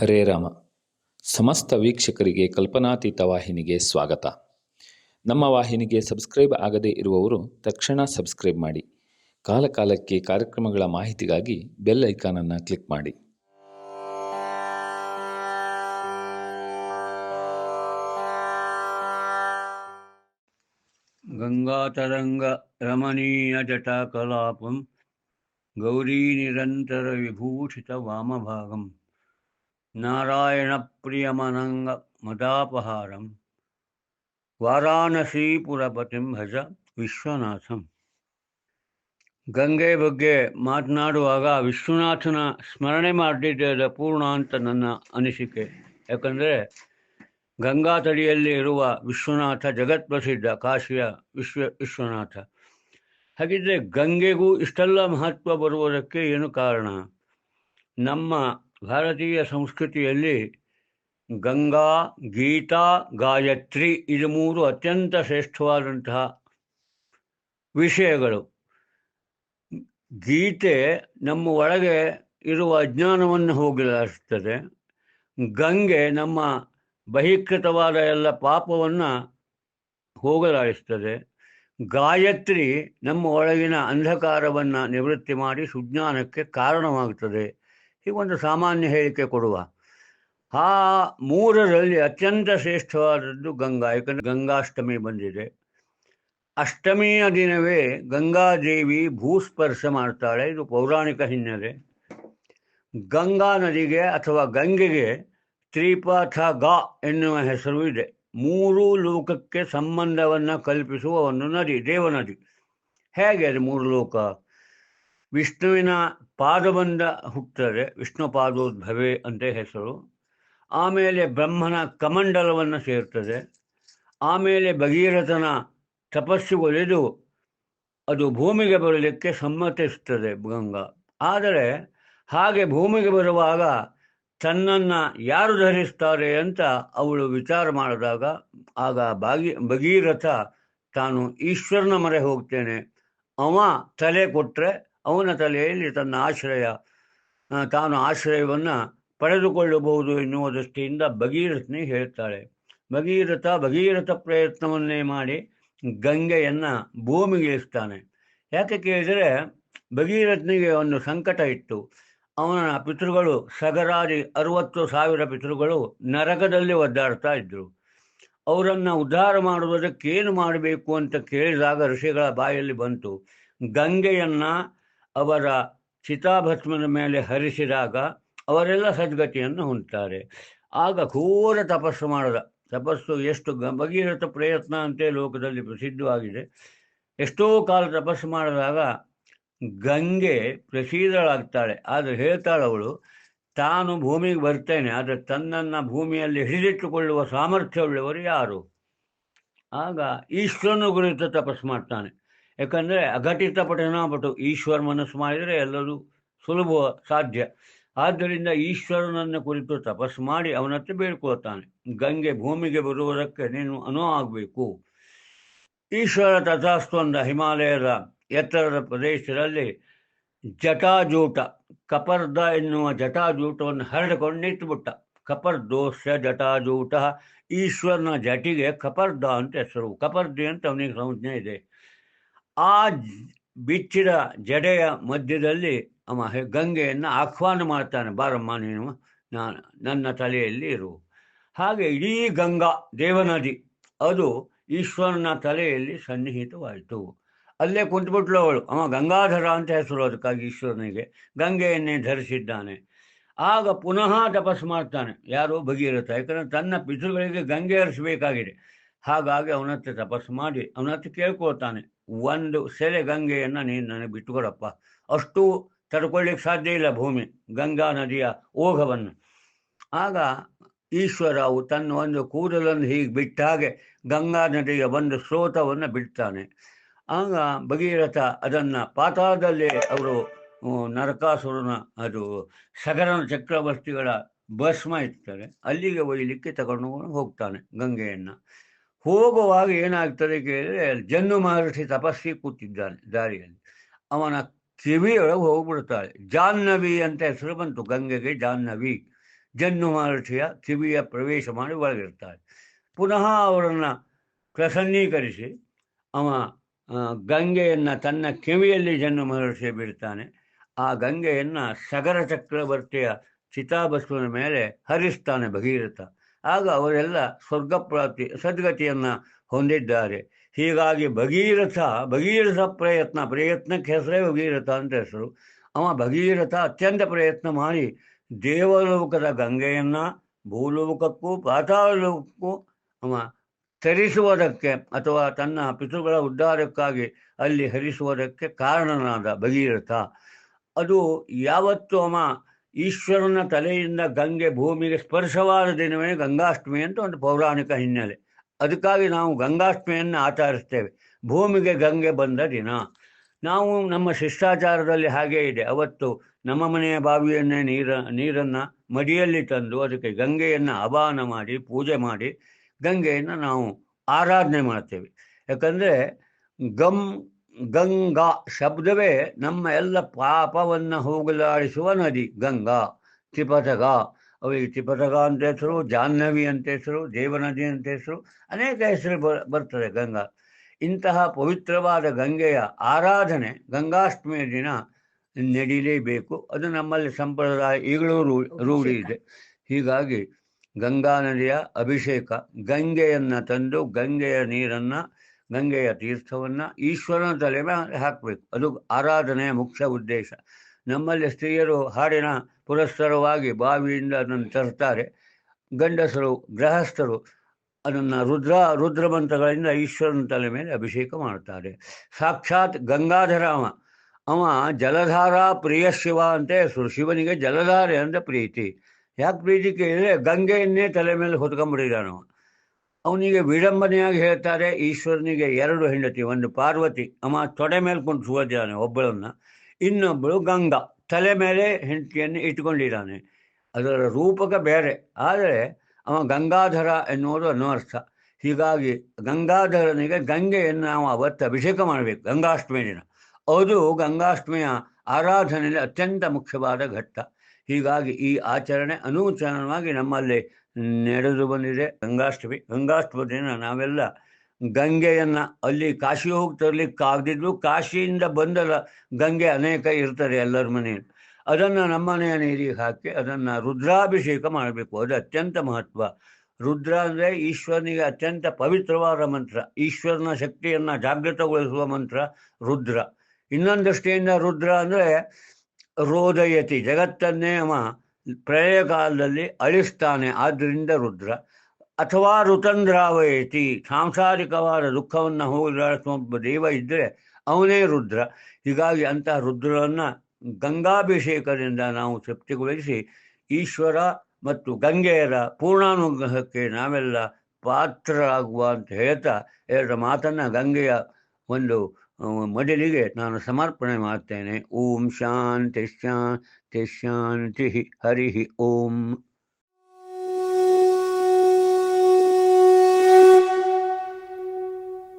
ಹರೇ ರಾಮ. ಸಮಸ್ತ ವೀಕ್ಷಕರಿಗೆ ಕಲ್ಪನಾತೀತ ವಾಹಿನಿಗೆ ಸ್ವಾಗತ. ನಮ್ಮ ವಾಹಿನಿಗೆ ಸಬ್ಸ್ಕ್ರೈಬ್ ಆಗದೇ ಇರುವವರು ತಕ್ಷಣ ಸಬ್ಸ್ಕ್ರೈಬ್ ಮಾಡಿ. ಕಾಲಕಾಲಕ್ಕೆ ಕಾರ್ಯಕ್ರಮಗಳ ಮಾಹಿತಿಗಾಗಿ ಬೆಲ್ ಐಕಾನನ್ನು ಕ್ಲಿಕ್ ಮಾಡಿ. ಗಂಗಾತರಂಗ ರಮಣೀಯ ಜಟಾಕಲಾಪಂ ಗೌರಿ ನಿರಂತರ ವಿಭೂಷಿತ ವಾಮಭಾಗಂ. गौरीनिरन्तरविभूषितवामभागं नारायणप्रियमनङ्गमदापहारं ವಾರಾಣಸೀಪುರಪತಿಂ ಭಜ ವಿಶ್ವನಾಥಂ ಗಂಗೆ ಬಗ್ಗೆ ಮಾತನಾಡುವಾಗ ವಿಶ್ವನಾಥನ ಸ್ಮರಣೆ ಮಾಡಿದ್ದ ಪೂರ್ಣ ಅಂತ ನನ್ನ ಅನಿಸಿಕೆ ಯಾಕಂದರೆ ಗಂಗಾ ತಡಿಯಲ್ಲಿ ಇರುವ ವಿಶ್ವನಾಥ ಜಗತ್ಪ್ರಸಿದ್ಧ ಕಾಶಿಯ ವಿಶ್ವ ವಿಶ್ವನಾಥ ಹಾಗಿದ್ರೆ ಗಂಗೆಗೂ ಇಷ್ಟೆಲ್ಲ ಮಹತ್ವ ಬರುವುದಕ್ಕೆ ಏನು ಕಾರಣ ನಮ್ಮ ಭಾರತೀಯ ಸಂಸ್ಕೃತಿಯಲ್ಲಿ ಗಂಗಾ, ಗೀತಾ, ಗಾಯತ್ರಿ ಇದು ಮೂರು ಅತ್ಯಂತ ಶ್ರೇಷ್ಠವಾದಂತಹ ವಿಷಯಗಳು. ಗೀತೆ ನಮ್ಮ ಒಳಗೆ ಇರುವ ಅಜ್ಞಾನವನ್ನು ಹೋಗಲಾಡಿಸುತ್ತದೆ. ಗಂಗೆ ನಮ್ಮ ಬಹಿಷ್ಕೃತವಾದ ಎಲ್ಲ ಪಾಪವನ್ನು ಹೋಗಲಾಯಿಸ್ತದೆ ಗಾಯತ್ರಿ ನಮ್ಮ ಒಳಗಿನ ಅಂಧಕಾರವನ್ನು ನಿವೃತ್ತಿ ಮಾಡಿ ಸುಜ್ಞಾನಕ್ಕೆ ಕಾರಣವಾಗುತ್ತದೆ. ಹೀಗೊಂದು ಸಾಮಾನ್ಯ ಹೇಳಿಕೆ ಕೊಡುವ. ಆ ಮೂರರಲ್ಲಿ ಅತ್ಯಂತ ಶ್ರೇಷ್ಠವಾದದ್ದು ಗಂಗಾ, ಯಾಕಂದರೆ ಗಂಗಾಷ್ಟಮಿ ಬಂದಿದೆ. ಅಷ್ಟಮಿಯ ದಿನವೇ ಗಂಗಾದೇವಿ ಭೂಸ್ಪರ್ಶ ಮಾಡ್ತಾಳೆ, ಇದು ಪೌರಾಣಿಕ ಹಿನ್ನೆಲೆ. ಗಂಗಾ ನದಿಗೆ ಅಥವಾ ಗಂಗೆಗೆ ತ್ರಿಪಥ ಗಾ ಎನ್ನುವ ಹೆಸರು ಇದೆ. ಮೂರು ಲೋಕಕ್ಕೆ ಸಂಬಂಧವನ್ನು ಕಲ್ಪಿಸುವ ಒಂದು ನದಿ, ದೇವನದಿ. ಹೇಗೆ ಅದು ಮೂರು ಲೋಕ? ವಿಷ್ಣುವಿನ ಪಾದಬಂಧ ಹುಟ್ಟುತ್ತದೆ ವಿಷ್ಣು ಪಾದೋದ್ಭವೆ ಅಂತ ಹೆಸರು. ಆಮೇಲೆ ಬ್ರಹ್ಮನ ಕಮಂಡಲವನ್ನು ಸೇರ್ತದೆ. ಆಮೇಲೆ ಭಗೀರಥನ ತಪಸ್ಸು ಒಲಿದು ಅದು ಭೂಮಿಗೆ ಬರಲಿಕ್ಕೆ ಸಮ್ಮತಿಸ್ತದೆ ಗಂಗಾ. ಆದರೆ ಹಾಗೆ ಭೂಮಿಗೆ ಬರುವಾಗ ತನ್ನನ್ನು ಯಾರು ಧರಿಸ್ತಾರೆ ಅಂತ ಅವಳು ವಿಚಾರ ಮಾಡಿದಾಗ ಆಗ ಬಾಗಿ ಭಗೀರಥ ತಾನು ಈಶ್ವರನ ಮರೆ ಹೋಗ್ತೇನೆ. ಅವ ತಲೆ ಕೊಟ್ಟರೆ ಅವನ ತಲೆಯಲ್ಲಿ ತನ್ನ ಆಶ್ರಯ ತಾನು ಆಶ್ರಯವನ್ನು ಪಡೆದುಕೊಳ್ಳಬಹುದು ಎನ್ನುವ ದೃಷ್ಟಿಯಿಂದ ಭಗೀರಥನೇ ಹೇಳ್ತಾಳೆ. ಭಗೀರಥ ಭಗೀರಥ ಪ್ರಯತ್ನವನ್ನೇ ಮಾಡಿ ಗಂಗೆಯನ್ನು ಭೂಮಿಗೆ ಇಳಿಸ್ತಾನೆ ಯಾಕೆ ಕೇಳಿದರೆ ಭಗೀರಥನಿಗೆ ಒಂದು ಸಂಕಟ ಇತ್ತು. ಅವನ ಪಿತೃಗಳು ಸಗರಾರಿ ಅರುವತ್ತು ಸಾವಿರ ಪಿತೃಗಳು ನರಕದಲ್ಲಿ ಒದ್ದಾಡ್ತಾ ಇದ್ದರು ಅವರನ್ನು ಉದ್ಧಾರ ಮಾಡುವುದಕ್ಕೇನು ಮಾಡಬೇಕು ಅಂತ ಕೇಳಿದಾಗ ಋಷಿಗಳ ಬಾಯಲ್ಲಿ ಬಂತು. ಗಂಗೆಯನ್ನು ಅವರ ಚಿತಾಭಸ್ಮದ ಮೇಲೆ ಹರಿಸಿದಾಗ ಅವರೆಲ್ಲ ಸದ್ಗತಿಯನ್ನು ಹೊಂದ್ತಾರೆ ಆಗ ಘೋರ ತಪಸ್ಸು ಮಾಡದ. ತಪಸ್ಸು ಎಷ್ಟು ಭಗೀರಥ ಪ್ರಯತ್ನ ಅಂತೆ ಲೋಕದಲ್ಲಿ ಪ್ರಸಿದ್ಧವಾಗಿದೆ. ಎಷ್ಟೋ ಕಾಲ ತಪಸ್ಸು ಮಾಡಿದಾಗ ಗಂಗೆ ಪ್ರಸೀದಳಾಗ್ತಾಳೆ ಆದರೆ ಹೇಳ್ತಾಳೆ ಅವಳು, ತಾನು ಭೂಮಿಗೆ ಬರ್ತೇನೆ, ಆದರೆ ತನ್ನನ್ನು ಭೂಮಿಯಲ್ಲಿ ಹಿಡಿದಿಟ್ಟುಕೊಳ್ಳುವ ಸಾಮರ್ಥ್ಯವುಳ್ಳವರು ಯಾರು? ಆಗ ಈಶ್ವರನ ಕುರಿತು ತಪಸ್ಸು ಮಾಡ್ತಾನೆ. ಯಾಕಂದರೆ ಅಘಟಿತ ಪಠನಾಪಟು ಈಶ್ವರ ಮನಸ್ಸು ಮಾಡಿದರೆ ಎಲ್ಲರೂ ಸುಲಭ ಸಾಧ್ಯ. ಆದ್ದರಿಂದ ಈಶ್ವರನನ್ನು ಕುರಿತು ತಪಸ್ಸು ಮಾಡಿ ಅವನತ್ರ ಬೇಡ್ಕೊಳ್ತಾನೆ. ಗಂಗೆ ಭೂಮಿಗೆ ಬರುವುದಕ್ಕೆ ನೀನು ಅನುವು ಆಗಬೇಕು. ಈಶ್ವರ ತಥಾಸ್ತೊಂದ ಹಿಮಾಲಯದ ಎತ್ತರದ ಪ್ರದೇಶದಲ್ಲಿ ಜಟಾಜೂಟ, ಕಪರ್ದ ಎನ್ನುವ ಜಟಾಜೂಟವನ್ನು ಹರಡಿಕೊಂಡು ನಿಂತುಬಿಟ್ಟ. ಕಪರ್ದೋಷ, ಜಟಾಜೂಟ, ಈಶ್ವರನ ಜಟಿಗೆ ಕಪರ್ದ ಅಂತ ಹೆಸರು. ಕಪರ್ದಿ ಅಂತ ಅವನಿಗೆ ಸಂಜ್ಞೆ ಇದೆ. ಆ ಬಿಚ್ಚಿದ ಜಡೆಯ ಮಧ್ಯದಲ್ಲಿ ಅಮ್ಮ ಗಂಗೆಯನ್ನು ಆಹ್ವಾನ ಮಾಡ್ತಾನೆ, ಬಾರಮ್ಮ, ನೀನು ನಾನು ನನ್ನ ತಲೆಯಲ್ಲಿ ಇರು. ಹಾಗೆ ಇಡೀ ಗಂಗಾ ದೇವನದಿ, ಅದು ಈಶ್ವರನ ತಲೆಯಲ್ಲಿ ಸನ್ನಿಹಿತವಾಯಿತು. ಅಲ್ಲೇ ಕುಂತ್ಬಿಟ್ಲು ಅವಳು. ಅವ ಗಂಗಾಧರ ಅಂತ ಹೆಸರು, ಅದಕ್ಕಾಗಿ ಈಶ್ವರನಿಗೆ ಗಂಗೆಯನ್ನೇ ಧರಿಸಿದ್ದಾನೆ. ಆಗ ಪುನಃ ತಪಸ್ಸು ಮಾಡ್ತಾನೆ. ಯಾರೋ ಭಗೀರಥ, ಯಾಕಂದರೆ ತನ್ನ ಪಿತೃಗಳಿಗೆ ಗಂಗೆ ಹರಿಸಬೇಕಾಗಿದೆ. ಹಾಗಾಗಿ ಅವನ ಹತ್ರ ತಪಸ್ಸು ಮಾಡಿ, ಅವನ ಹತ್ರ ಕೇಳ್ಕೊಳ್ತಾನೆ ಒಂದು ಸೆಲೆ ಗಂಗೆಯನ್ನು ನೀನು ನನಗೆ ಬಿಟ್ಟುಕೊಡಪ್ಪ. ಅಷ್ಟು ತಡ್ಕೊಳ್ಳಿಕ್ಕೆ ಸಾಧ್ಯ ಇಲ್ಲ ಭೂಮಿ, ಗಂಗಾ ನದಿಯ ಓಘವನ್ನು. ಆಗ ಈಶ್ವರ ತನ್ನ ಒಂದು ಕೂದಲನ್ನು ಹೀಗೆ ಬಿಟ್ಟ ಹಾಗೆ ಗಂಗಾ ನದಿಯ ಒಂದು ಸ್ರೋತವನ್ನು ಬಿಡ್ತಾನೆ. ಆಗ ಭಗೀರಥ ಅದನ್ನು ಪಾತಾಳದಲ್ಲಿ ಅವರು ನರಕಾಸುರನ ಅದು ಸಗರನ ಚಕ್ರವರ್ತಿಗಳ ಭಸ್ಮ ಇರ್ತಾರೆ ಅಲ್ಲಿಗೆ ಒಯ್ಯಲಿಕ್ಕೆ ತಗೊಂಡು ಹೋಗ್ತಾನೆ ಗಂಗೆಯನ್ನು. ಹೋಗುವಾಗ ಏನಾಗ್ತದೆ ಕೇಳಿದ್ರೆ ಜನ್ನು ಮಹರ್ಷಿ ತಪಸ್ಸಿ ಕೂತಿದ್ದಾನೆ ದಾರಿಯಲ್ಲಿ. ಅವನ ಕಿವಿಯೊಳಗೆ ಹೋಗ್ಬಿಡ್ತಾಳೆ. ಜಾಹ್ನವಿ ಅಂತ ಹೆಸರು ಬಂತು ಗಂಗೆಗೆ ಜಾಹ್ನವಿ. ಜನ್ನು ಮಹರ್ಷಿಯ ಕಿವಿಯ ಪ್ರವೇಶ ಮಾಡಿ ಒಳಗಿರ್ತಾಳೆ. ಪುನಃ ಅವರನ್ನು ಪ್ರಸನ್ನೀಕರಿಸಿ ಅವ ಗಂಗೆಯನ್ನು ತನ್ನ ಕಿವಿಯಲ್ಲಿ ಜನ್ನು ಮಹರ್ಷಿ ಬಿಡ್ತಾನೆ. ಆ ಗಂಗೆಯನ್ನು ಸಗರ ಚಕ್ರವರ್ತಿಯ ಚಿತಾಭಸ್ವನ ಮೇಲೆ ಹರಿಸ್ತಾನೆ ಭಗೀರಥ. ಆಗ ಅವರೆಲ್ಲ ಸ್ವರ್ಗಪ್ರಾಪ್ತಿ, ಸದ್ಗತಿಯನ್ನು ಹೊಂದಿದ್ದಾರೆ. ಹೀಗಾಗಿ ಭಗೀರಥ ಭಗೀರಥ ಪ್ರಯತ್ನ, ಪ್ರಯತ್ನಕ್ಕೆ ಹೆಸರೇ ಭಗೀರಥ ಅಂತ ಹೆಸರು. ಅವ ಭಗೀರಥ ಅತ್ಯಂತ ಪ್ರಯತ್ನ ಮಾಡಿ ದೇವಲೋಕದ ಗಂಗೆಯನ್ನು, ಭೂಲೋಕಕ್ಕೂ ಪಾತಾಳ ಲೋಕಕ್ಕೂ ಅವ ತರಿಸುವುದಕ್ಕೆ ಅಥವಾ ತನ್ನ ಪಿತೃಗಳ ಉದ್ಧಾರಕ್ಕಾಗಿ ಅಲ್ಲಿ ಹರಿಸುವುದಕ್ಕೆ ಕಾರಣನಾದ ಭಗೀರಥ. ಅದು ಯಾವತ್ತು ಅವ ಈಶ್ವರನ ತಲೆಯಿಂದ ಗಂಗೆ ಭೂಮಿಗೆ ಸ್ಪರ್ಶವಾದ ದಿನವೇ ಗಂಗಾಷ್ಟಮಿ ಅಂತ ಒಂದು ಪೌರಾಣಿಕ ಹಿನ್ನೆಲೆ. ಅದಕ್ಕಾಗಿ ನಾವು ಗಂಗಾಷ್ಟಮಿಯನ್ನು ಆಚರಿಸ್ತೇವೆ. ಭೂಮಿಗೆ ಗಂಗೆ ಬಂದ ದಿನ. ನಾವು ನಮ್ಮ ಶಿಷ್ಟಾಚಾರದಲ್ಲಿ ಹಾಗೇ ಇದೆ. ಅವತ್ತು ನಮ್ಮ ಮನೆಯ ಬಾವಿಯನ್ನೇ ನೀರ, ನೀರನ್ನು ಮಡಿಯಲ್ಲಿ ತಂದು ಅದಕ್ಕೆ ಗಂಗೆಯನ್ನು ಆವಾಹನ ಮಾಡಿ, ಪೂಜೆ ಮಾಡಿ ಗಂಗೆಯನ್ನು ನಾವು ಆರಾಧನೆ ಮಾಡ್ತೇವೆ. ಯಾಕಂದರೆ ಗಂ ಗಂಗಾ ಶಬ್ದವೇ ನಮ್ಮ ಎಲ್ಲ ಪಾಪವನ್ನು ಹೋಗಲಾಡಿಸುವ ನದಿ. ಗಂಗಾ, ತ್ರಿಪಥಗ. ಅವರಿಗೆ ತ್ರಿಪಥಗ ಅಂತ ಹೆಸರು, ಜಾಹ್ನವಿ ಅಂತ ಹೆಸರು, ದೇವನದಿ ಅಂತ ಹೆಸರು, ಅನೇಕ ಹೆಸರು ಬರ್ತದೆ ಗಂಗಾ. ಇಂತಹ ಪವಿತ್ರವಾದ ಗಂಗೆಯ ಆರಾಧನೆ ಗಂಗಾಷ್ಟಮಿಯ ದಿನ ನಡೀಲೇಬೇಕು. ಅದು ನಮ್ಮಲ್ಲಿ ಸಂಪ್ರದಾಯ ಈಗಲೂ ರೂಢಿ ಇದೆ. ಹೀಗಾಗಿ ಗಂಗಾ ನದಿಯ ಅಭಿಷೇಕ ಗಂಗೆಯನ್ನು ತಂದು ಗಂಗೆಯ ನೀರನ್ನು ಗಂಗೆಯ ತೀರ್ಥವನ್ನು ಈಶ್ವರನ ತಲೆ ಮೇಲೆ ಹಾಕಬೇಕು. ಅದು ಆರಾಧನೆಯ ಮುಖ್ಯ ಉದ್ದೇಶ. ನಮ್ಮಲ್ಲಿ ಸ್ತ್ರೀಯರು ಹಾಡಿನ ಪುರಸ್ಸರವಾಗಿ ಬಾವಿಯಿಂದ ಅದನ್ನು ತರ್ತಾರೆ. ಗಂಡಸರು, ಗೃಹಸ್ಥರು ಅದನ್ನು ರುದ್ರ, ರುದ್ರಮಂತ್ರಗಳಿಂದ ಈಶ್ವರನ ತಲೆ ಮೇಲೆ ಅಭಿಷೇಕ ಮಾಡ್ತಾರೆ ಸಾಕ್ಷಾತ್ ಗಂಗಾಧರಾಮ ಅವ. ಜಲಧಾರಾ ಪ್ರಿಯ ಶಿವ ಅಂತ ಹೆಸರು. ಶಿವನಿಗೆ ಜಲಧಾರೆ ಅಂತ ಪ್ರೀತಿ. ಯಾಕೆ ಪ್ರೀತಿ ಕೇಳಿದ್ರೆ ಗಂಗೆಯನ್ನೇ ತಲೆ ಮೇಲೆ ಹೊತ್ಕೊಂಡ್ಬಿಟ್ಟಿದ್ದಾನವ. ಅವನಿಗೆ ವಿಡಂಬನೆಯಾಗಿ ಹೇಳ್ತಾರೆ, ಈಶ್ವರನಿಗೆ ಎರಡು ಹೆಂಡತಿ, ಒಂದು ಪಾರ್ವತಿ, ಅಮ್ಮ ತೊಡೆ ಮೇಲೆ ಕುಂಟಿಸಿದ್ದಾನೆ ಒಬ್ಬಳನ್ನ ಇನ್ನೊಬ್ಬಳು ಗಂಗಾ, ತಲೆ ಮೇಲೆ ಹೆಂಡತಿಯನ್ನು ಇಟ್ಕೊಂಡಿದ್ದಾನೆ ಅದರ ರೂಪಕ ಬೇರೆ, ಆದರೆ ಅವ ಗಂಗಾಧರ ಎನ್ನುವುದು ಅನ್ವರ್ಥ ಹೀಗಾಗಿ ಗಂಗಾಧರನಿಗೆ ಗಂಗೆಯನ್ನು ನಾವು ಅವತ್ತು ಅಭಿಷೇಕ ಮಾಡಬೇಕು, ಗಂಗಾಷ್ಟಮಿ ದಿನ. ಅದು ಗಂಗಾಷ್ಟಮಿಯ ಆರಾಧನೆಯಲ್ಲಿ ಅತ್ಯಂತ ಮುಖ್ಯವಾದ ಘಟ್ಟ. ಹೀಗಾಗಿ ಈ ಆಚರಣೆ ಅನೂಚನವಾಗಿ ನಮ್ಮಲ್ಲಿ ನಡೆದು ಬಂದಿದೆ ಗಂಗಾಷ್ಟಮಿ. ಗಂಗಾಷ್ಟಮಿ ದಿನ ನಾವೆಲ್ಲ ಗಂಗೆಯನ್ನು ಅಲ್ಲಿ ಕಾಶಿ ಹೋಗಿ ತರಲಿಕ್ಕೆ ಆಗದಿದ್ರು ಕಾಶಿಯಿಂದ ಬಂದ ಗಂಗೆ ಅನೇಕ ಇರ್ತಾರೆ ಎಲ್ಲರ ಮನೆಯಲ್ಲಿ. ಅದನ್ನು ನಮ್ಮನೆಯ ನೀರಿಗೆ ಹಾಕಿ ಅದನ್ನು ರುದ್ರಾಭಿಷೇಕ ಮಾಡಬೇಕು. ಅದು ಅತ್ಯಂತ ಮಹತ್ವ. ರುದ್ರ ಅಂದರೆ ಈಶ್ವರನಿಗೆ ಅತ್ಯಂತ ಪವಿತ್ರವಾದ ಮಂತ್ರ. ಈಶ್ವರನ ಶಕ್ತಿಯನ್ನು ಜಾಗೃತಗೊಳಿಸುವ ಮಂತ್ರ ರುದ್ರ. ಇನ್ನೊಂದು ರುದ್ರ ಅಂದರೆ ರೋದಯತಿ, ಜಗತ್ತನ್ನೇ ಪ್ರಳಯ ಕಾಲದಲ್ಲಿ ಅಳಿಸ್ತಾನೆ. ಆದ್ದರಿಂದ ರುದ್ರ. ಅಥವಾ ಋತಂದ್ರಾವಯತಿ ಸಾಂಸಾರಿಕವಾದ ದುಃಖವನ್ನು ಹೋಗಲಾಡಿಸುವ ದೇವ ಇದ್ದರೆ ಅವನೇ ರುದ್ರ. ಹೀಗಾಗಿ ಅಂತಹ ರುದ್ರವನ್ನು ಗಂಗಾಭಿಷೇಕದಿಂದ ನಾವು ತೃಪ್ತಿಗೊಳಿಸಿ ಈಶ್ವರ ಮತ್ತು ಗಂಗೆಯರ ಪೂರ್ಣಾನುಗ್ರಹಕ್ಕೆ ನಾವೆಲ್ಲ ಪಾತ್ರರಾಗುವ ಅಂತ ಹೇಳ್ತಾ ಎರಡು ಮಾತನ್ನು ಗಂಗೆಯ ಒಂದು ಆ, ಮಡಿಲಿಗೆ ನಾನು ಸಮರ್ಪಣೆ ಮಾಡ್ತೇನೆ ಓಂ ಶಾಂತಿ ಶಾಂತಿ ಶಾಂತಿ ಹರಿ ಓಂ